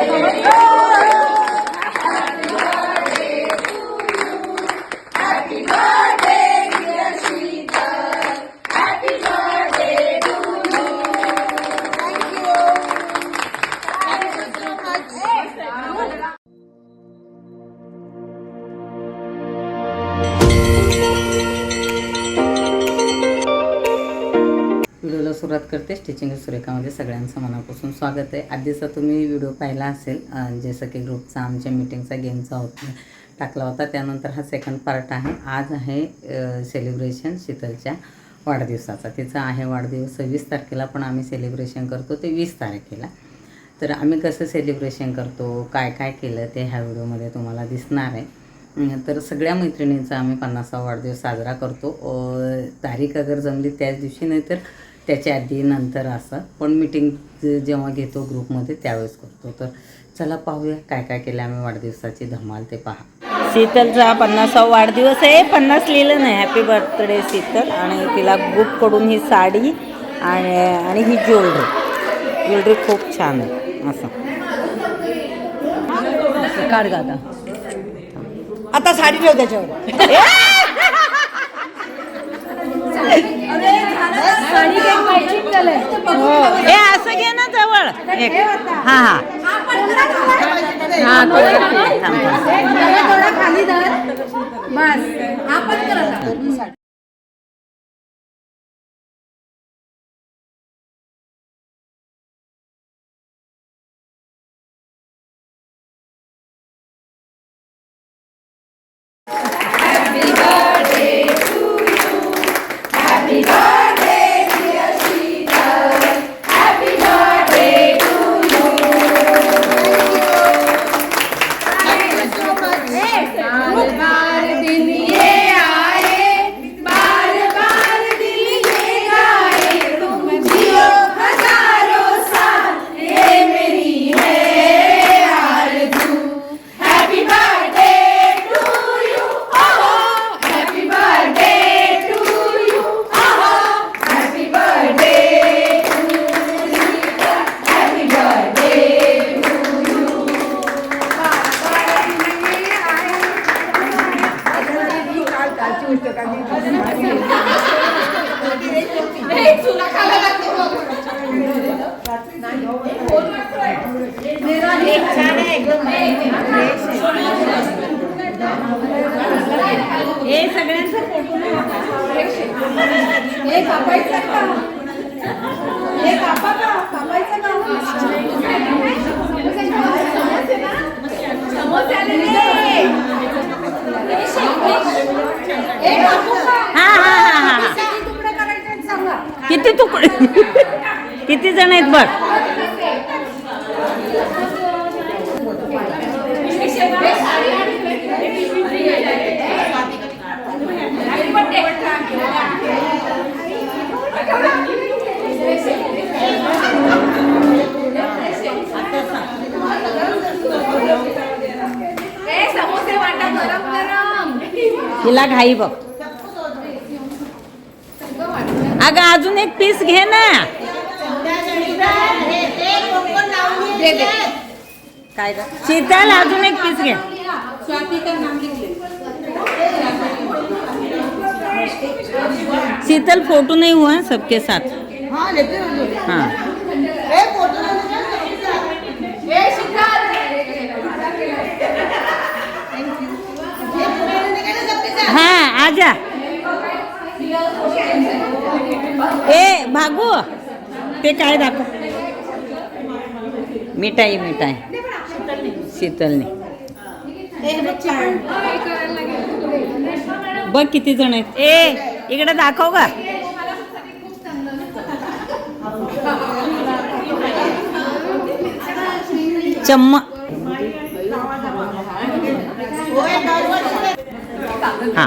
Thank you. सुरुवात करते stitching सुरेखामध्ये सगळ्यांचं मनापासून स्वागत आहे. आधीचा तुम्ही व्हिडिओ पाहिला असेल जसं की ग्रुपचा आमच्या मीटिंगचा गेमचा होता टाकला होता त्यानंतर हा सेकंड पार्ट आहे. आज आहे सेलिब्रेशन शीतलच्या वाढदिवसाचा. तिचा आहे वाढदिवस सव्वीस तारखेला पण आम्ही सेलिब्रेशन करतो ते वीस तारखेला. तर आम्ही कसं सेलिब्रेशन करतो काय काय केलं ते ह्या व्हिडिओमध्ये तुम्हाला दिसणार आहे. तर सगळ्या मैत्रिणींचा आम्ही पन्नासावा वाढदिवस साजरा करतो. तारीख अगर जमली त्याच दिवशी नाही तर त्याच्या आधी नंतर असं. पण मिटिंग जेव्हा घेतो ग्रुपमध्ये त्यावेळेस करतो. तर चला पाहूया काय काय केलं आम्ही वाढदिवसाची धमाल ते पहा. शीतलचा पन्नासावा वाढदिवस आहे. पन्नास लिहिलं नाही. हॅपी बर्थडे शीतल आणि तिला ग्रुपकडून ही साडी आणि आणि ही ज्वेलरी ज्वेलरी खूप छान आहे. असं काढ गा आता. आता साडी ठेव त्याच्यावर. हे असं घे ना जवळ. एक. हा हा. हा खाली धर बस हे फोटो हे कापायचं का हे. कापा का कापायचं किती तुकडे किती जण आहेत बघ? हिला घाई बघ. अगं अजून एक पीस घे ना. काय शीतल अजून एक पीस घे. स्वाती का नाम लिखले शीतल फोटो नहीं हुआ है सबके साथ हाँ लेते हो हाँ ए फोटो ए शिकार हाँ आजा. ए भागू. ते काय दाखव. मिठाई मिठाई. शीतलने. बघ किती जण आहेत. ए इकडे दाखव का चम्म. हा.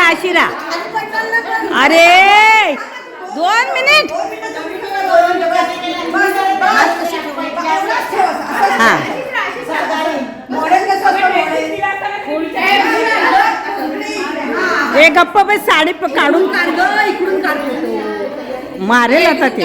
हा आशिरा अरे दोन मिनिट हा ए गप्प बस साडी प- काढून मारेल आता ते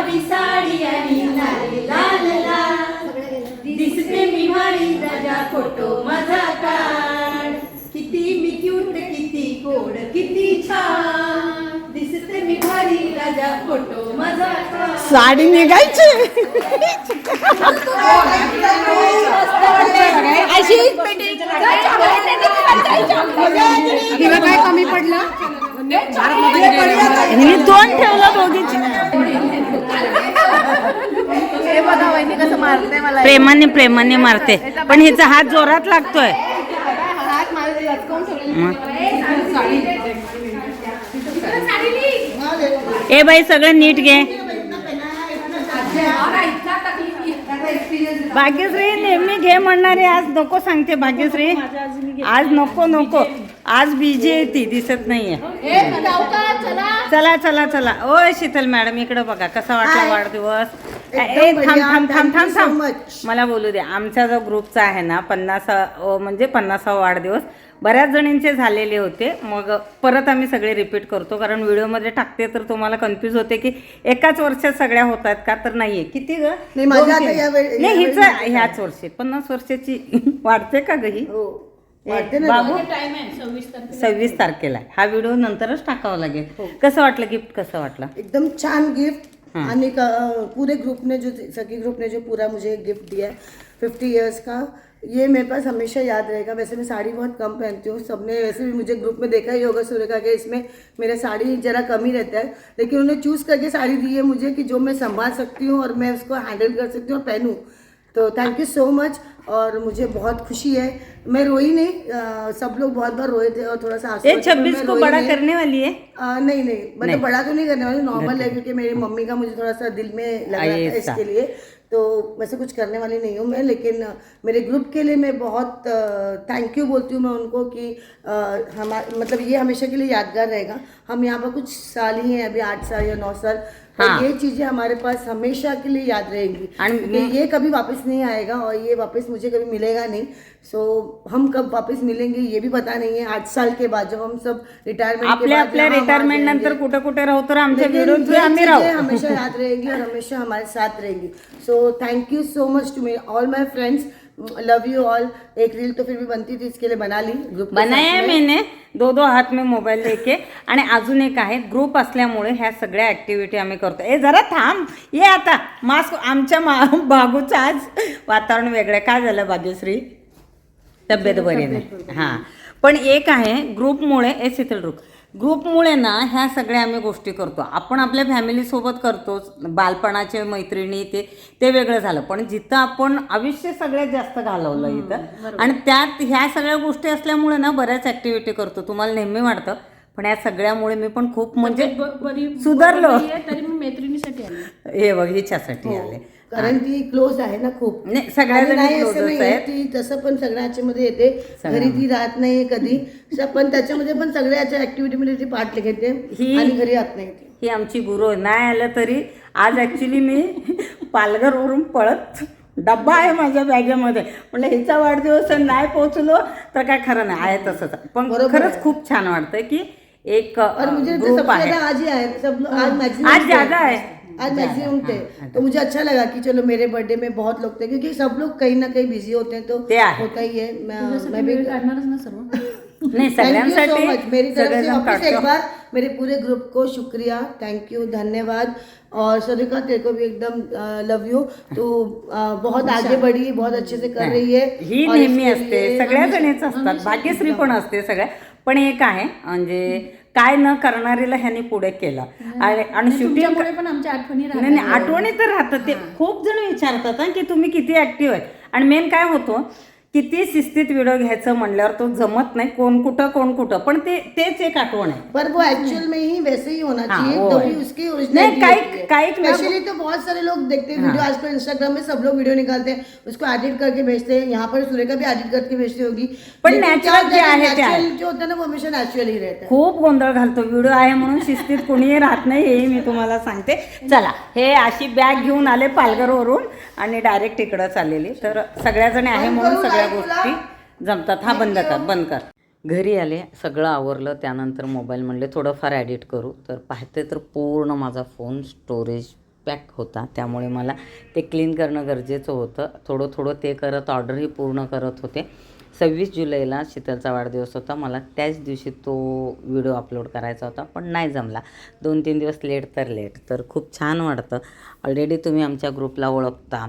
साडी निघायची. तिला काय कमी पडलं? हिने दोन ठेवलं दोघीची. हे प्रेमाने प्रेमाने मारते. पण हिचा हात जोरात लागतोय. हात मला लटकवून ठेवलं मग. ए बाई सगळं नीट घे. भाग्यश्री नेहमी घे म्हणणारे आज नको सांगते भाग्यश्री. आज नको नको. आज बिजी आहे ती दिसत नाहीये. चला. चला चला ओ शीतल मॅडम इकडे बघा कसा वाटला वाढदिवस. ए थांब थांब थांब थांब थांब. मला बोलू दे आमचा जो ग्रुपचा आहे ना पन्नास म्हणजे पन्नासावा वाढदिवस बऱ्याच जणींचे झालेले होते. मग परत आम्ही सगळे रिपीट करतो कारण व्हिडिओमध्ये टाकते तर तुम्हाला कन्फ्यूज होते की एकाच वर्षात सगळ्या होत आहेत का? तर नाहीये. किती ग? नाही, हिच ह्याच वर्षी पन्नास वर्षाची. वाढते का ग ही? हो. बाबू. सव्वीस तारखेला. आहे. हा व्हिडिओ नंतरच टाकावा लागेल. कसं वाटलं गिफ्ट कसं वाटलं? एकदम छान गिफ्ट हाँ। का पूरे ग्रुप ने जो, सखी ग्रुप ने जो पूरा मुझे गिफ्ट दिया है फिफ्टी ईयर्स का, ये मेरे पास हमेशा याद रहेगा। वैसे मैं साड़ी बहुत कम पहनती हूँ, सबने वैसे भी मुझे ग्रुप में देखा ही होगा सूर्य का कि इसमें मेरा साड़ी जरा कम ही रहता है। लेकिन उन्हें चूज़ करके साड़ी दी है मुझे कि जो मैं संभाल सकती हूँ और मैं उसको हैंडल कर सकती हूँ और पहनूँ। तो थैंक यू सो मच और मुझे बहुत खुशी है। मैं रोई नहीं अ, सब लोग बहुत बार रोए थे और थोड़ा सा ये छब्बीस को बड़ा। करने वाली है? आ, नहीं नहीं मतलब नहीं। बड़ा तो नहीं करने वाली नॉर्मल है क्योंकि मेरी मम्मी का मुझे थोड़ा सा दिल में लग रहा था इसके लिए। तो वैसे कुछ करने वाली नहीं हूँ मैं लेकिन मेरे ग्रुप के लिए मैं बहुत थैंक यू बोलती हूँ मैं उनको कि हमारा मतलब ये हमेशा के लिए यादगार रहेगा। हम यहाँ पर कुछ साल ही हैं अभी आठ साल या नौ साल हाँ। ये चीज़ें हमारे पास हमेशा के लिए याद रहेंगी। And ये कभी वापस नहीं आएगा और ये वापस मुझे कभी मिलेगा नहीं। सो हम कब वापस मिलेंगे ये भी पता नहीं है। आठ साल के बाद जब हम सब रिटायरमेंट आपल्या आपल्या रिटायरमेंट नंतर कुठे कुठे राहू तर आमच्या लेकिन व्हिडिओ ये आम्ही चीजें राहू हमेशा याद रहेगी और हमेशा हमारे साथ रहेंगी। So thank you so much to me all my friends love you all एक रील तो फिर भी बनती थी इसके लिए बना ली ग्रुप बनाया है मैंने दो दो हात में मोबाईल लेके. आणि अजून एक आहे ग्रुप असल्यामुळे ह्या सगळ्या ऍक्टिव्हिटी आम्ही करतो. ए जरा थांब. ये आता. मास्क आमच्या मा बागूचं आज वातावरण वेगळं. काय झालं भाग्यश्री तब्येत बरी नाही. हां. पण एक आहे ग्रुपमुळे ए शीतल रुक. ग्रुपमुळे ना ह्या सगळ्या आम्ही गोष्टी करतो. आपण आपल्या फॅमिलीसोबत करतोच. बालपणाचे मैत्रिणी ते ते वेगळं झालं. पण जिथं आपण आयुष्य सगळ्यात जास्त घालवलं इथं. आणि त्यात ह्या सगळ्या गोष्टी असल्यामुळे ना बऱ्याच ॲक्टिव्हिटी करतो. तुम्हाला नेहमी वाटतं. पण या सगळ्यामुळे मी पण खूप म्हणजे सुधारलो. तरी मी मैत्रिणीसाठी आले. हे बघ हिच्यासाठी आले. कारण ती क्लोज आहे ना खूप. नाही सगळ्या असं नाही ती तसं पण सगळ्याच्या मध्ये येते घरी ती राहत नाही कधी. पण त्याच्यामध्ये पण सगळ्याच्या ऍक्टिव्हिटी मध्ये ती पार्ट घेते ही- आणि घरी राहत नाही ही आमची गुरु. नाही आलं तरी आज ॲक्च्युली मी पालघरवरून पळत डब्बा आहे माझ्या बॅगेमध्ये म्हणलं हिचा वाढदिवस नाही पोचलो तर काय खरं नाही. आहे तसंच. पण खरंच. खूप छान वाटतंय की एक ग्रुप सबसे आहे. आज ज्यादा आहे. आज मैक्सिमम थे तो मुझे अच्छा लगा कि चलो मेरे बर्थडे में बहुत लोग थे क्योंकि सब लोग कहीं ना कहीं बिजी होते हैं तो. होता ही है। मैं मैं भी काढणारच ना सर्व. नाही थैंक यू सो सगळ्यांसाठी मच मेरी तरफ से वापस एक बार मेरे पूरे ग्रुप को शुक्रिया. थैंक यू धन्यवाद. और सरिका तेरे को भी एकदम लव यू तू बहुत आगे बढ़ी बहुत अच्छे से कर रही है। ही और नेहमी असते सगळ्या जणीच असतात भाग्यश्री पण असते सगळ्या. पण एक आहे म्हणजे काय न करणारीला ह्यांनी पुढे केलं. आणि तुमच्यामुळे पण आमच्या आठवणी नाही नाही आठवणी तर राहतात. ते खूप जण विचारतात हं, की तुम्ही किती ऍक्टिव्ह आहे आणि मेन काय होतो किती शिस्तीत व्हिडिओ घ्यायचं म्हणल्यावर तो जमत नाही कोण कुठं कोण कुठं. पण ते तेच एक आठवण आहे. पर वो एक्चुअल में ही वैसे ही होना हाँ, चाहिए वो तभी है। उसकी नहीं, काइक- काइक ना- स्पेशली तो बहुत सारे लोग देखते हैं वीडियो आजकल इंस्टाग्राम में सब लोग वीडियो निकालते हैं उसको एडिट करके भेजते हैं यहाँ पर सुरेखा भी एडिट करके भेजती होगी। पण लेकिन natural क्या होता जे आहे ते आहे. natural जो होता है ना वो हमेशा नेचुरल ही रहता है। खूप गोंधळ घालतो व्हिडिओ आहे म्हणून शिस्तीत कोणीही राहत नाही हेही मी तुम्हाला सांगते. चला हे अशी बॅग घेऊन आले पालघरवरून आणि डायरेक्ट इकडं चाललेली. तर सगळ्याजणी आहे म्हणून सगळ्या गोष्टी जमतात. हा बंद कर बंद कर. घरी आले सगळं आवरलं त्यानंतर मोबाईल म्हणले थोडंफार ॲडिट करू. तर पाहते तर पूर्ण माझा फोन स्टोरेज पॅक होता. त्यामुळे मला ते क्लीन करणं गरजेचं होतं. थोडं थोडं ते करत ऑर्डरही पूर्ण करत होते. सव्वीस जुलैला शीतलचा वाढदिवस होता. मला त्याच दिवशी तो व्हिडिओ अपलोड करायचा होता पण नाही जमला. दोन तीन दिवस लेट तर लेट तर खूप छान वाटतं. ऑलरेडी तुम्ही आमच्या ग्रुपला ओळखता.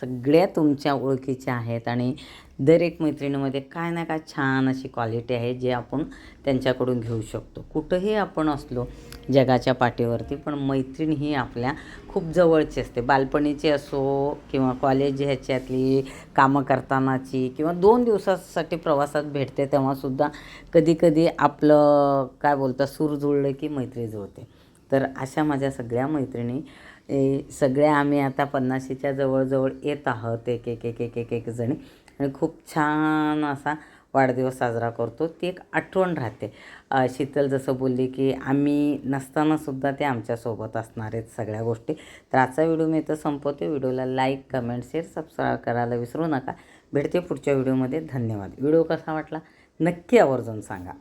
सगळ्या तुमच्या ओळखीच्या आहेत आणि दर एक मैत्रिणीमध्ये काय ना काय छान अशी क्वालिटी आहे जे आपण त्यांच्याकडून घेऊ शकतो. कुठंही आपण असलो जगाच्या पाठीवरती पण मैत्रीण ही आपल्या खूप जवळची असते. बालपणीची असो किंवा कॉलेज ह्याच्यातली कामं करतानाची किंवा दोन दिवसासाठी प्रवासात भेटते तेव्हासुद्धा कधीकधी आपलं काय बोलतात सूर जुळलं की मैत्री जुळते. तर अशा माझ्या सगळ्या मैत्रिणी ए, सगळ्या आम्ही आता पन्नाशीच्या जवळजवळ येत आहोत एक एक एक एक एक एक जणी. आणि खूप छान असा वाढदिवस साजरा करतो. ती एक आठवण राहते. शीतल जसं बोलली की आम्ही नसतानासुद्धा ते आमच्यासोबत असणार आहेत सगळ्या गोष्टी. तर आजचा व्हिडिओ मी इथं संपवते. व्हिडिओला लाईक कमेंट शेअर सबस्क्राईब करायला विसरू नका. भेटते पुढच्या व्हिडिओमध्ये. धन्यवाद. व्हिडिओ कसा वाटला? नक्की आवर्जून सांगा.